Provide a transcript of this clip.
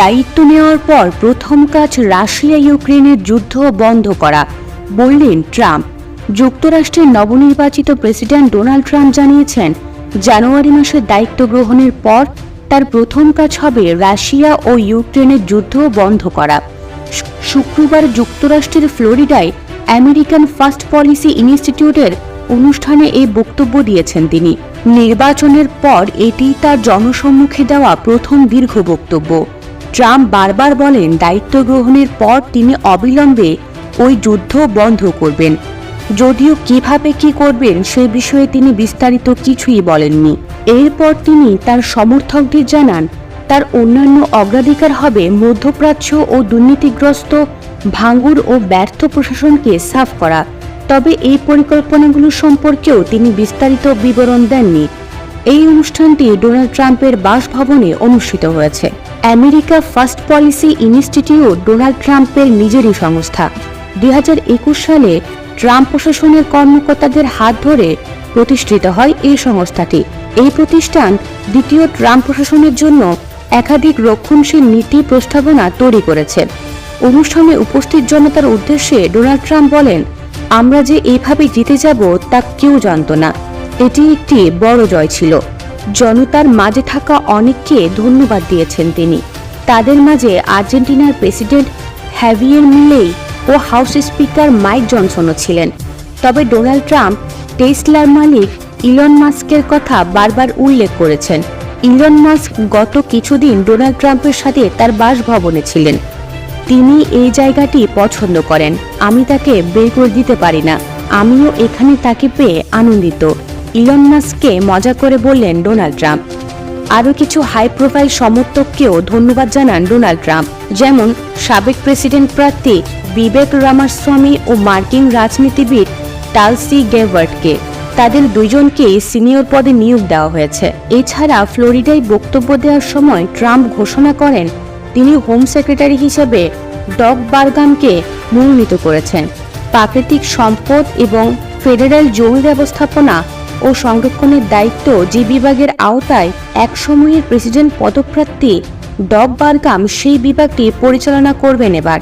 দায়িত্ব নেওয়ার পর প্রথম কাজ রাশিয়া ইউক্রেনের যুদ্ধ বন্ধ করা, বললেন ট্রাম্প। যুক্তরাষ্ট্রের নবনির্বাচিত প্রেসিডেন্ট ডোনাল্ড ট্রাম্প জানিয়েছেন, জানুয়ারি মাসে দায়িত্ব গ্রহণের পর তার প্রথম কাজ হবে রাশিয়া ও ইউক্রেনের যুদ্ধ বন্ধ করা। শুক্রবার যুক্তরাষ্ট্রের ফ্লোরিডায় আমেরিকান ফার্স্ট পলিসি ইনস্টিটিউটের অনুষ্ঠানে এই বক্তব্য দিয়েছেন তিনি। নির্বাচনের পর এটি তার জনসম্মুখে দেওয়া প্রথম দীর্ঘ বক্তব্য। ট্রাম্প বারবার বলেন দায়িত্ব গ্রহণের পর তিনি অবিলম্বে ওই যুদ্ধ বন্ধ করবেন। যদিও কীভাবে কি করবেন সে বিষয়ে তিনি বিস্তারিত কিছুই বলেননি। এরপর তিনি তার সমর্থকদের জানান, তার অন্যান্য অগ্রাধিকার হবে মধ্যপ্রাচ্য ও দুর্নীতিগ্রস্ত, ভাঙ্গুর ও ব্যর্থ প্রশাসনকে সাফ করা। তবে এই পরিকল্পনাগুলো সম্পর্কেও তিনি বিস্তারিত বিবরণ দেননি। এই অনুষ্ঠানটি ডোনাল্ড ট্রাম্পের বাসভবনে অনুষ্ঠিত হয়েছে। America first policy institute Donald ট্রাম্পের নিজেরই সংস্থা। দুই হাজার একুশ সালে ট্রাম্প প্রশাসনের কর্মকর্তাদের হাত ধরে প্রতিষ্ঠিত হয় এই সংস্থাটি। এই প্রতিষ্ঠান দ্বিতীয় ট্রাম্প প্রশাসনের জন্য একাধিক রক্ষণশীল নীতি প্রস্তাবনা তৈরি করেছে। অনুষ্ঠানে উপস্থিত জনতার উদ্দেশ্যে ডোনাল্ড ট্রাম্প বলেন, আমরা যে এইভাবে জিতে যাব তা কেউ জানত না। এটি একটি বড় জয় ছিল। জনতার মাঝে থাকা অনেককে ধন্যবাদ দিয়েছেন তিনি। তাদের মাঝে আর্জেন্টিনার প্রেসিডেন্ট হ্যাভিয়ের মিলেই ও হাউস স্পিকার মাইক জনসনও ছিলেন। তবে ডোনাল্ড ট্রাম্প, টেসলার মালিক ইলন মাস্কের কথা বারবার উল্লেখ করেছেন। ইলন মাস্ক গত কিছুদিন ডোনাল্ড ট্রাম্পের সাথে তার বাসভবনে ছিলেন। তিনি এই জায়গাটি পছন্দ করেন। আমি তাকে বের করে দিতে পারি না। আমিও এখানে তাকে পেয়ে আনন্দিত। ইলন মাস্ককে মজা করে বললেন ডোনাল্ড ট্রাম্প আরও কিছু হাই প্রোফাইল সমর্থককেও ধন্যবাদ জানান ডোনাল্ড ট্রাম্প যেমন সাবেক প্রেসিডেন্ট প্রার্থী বিবেক রামাস্বামী ও মার্কিন রাজনীতিবিদ টালসি গেভার্টকে তাদের দুইজনকেই সিনিয়র পদে নিয়োগ দেওয়া হয়েছে। এছাড়া ফ্লোরিডায় বক্তব্য দেওয়ার সময় ট্রাম্প ঘোষণা করেন, তিনি হোম সেক্রেটারি হিসেবে ডগ বার্গামকে মনোনীত করেছেন। প্রাকৃতিক সম্পদ এবং ফেডারেল জমি ব্যবস্থাপনা ও সংরক্ষণের দায়িত্ব যে বিভাগের আওতায় একসময়ের প্রেসিডেন্ট পদপ্রার্থী ডব বার্গাম সেই বিভাগটি পরিচালনা করবেন এবার।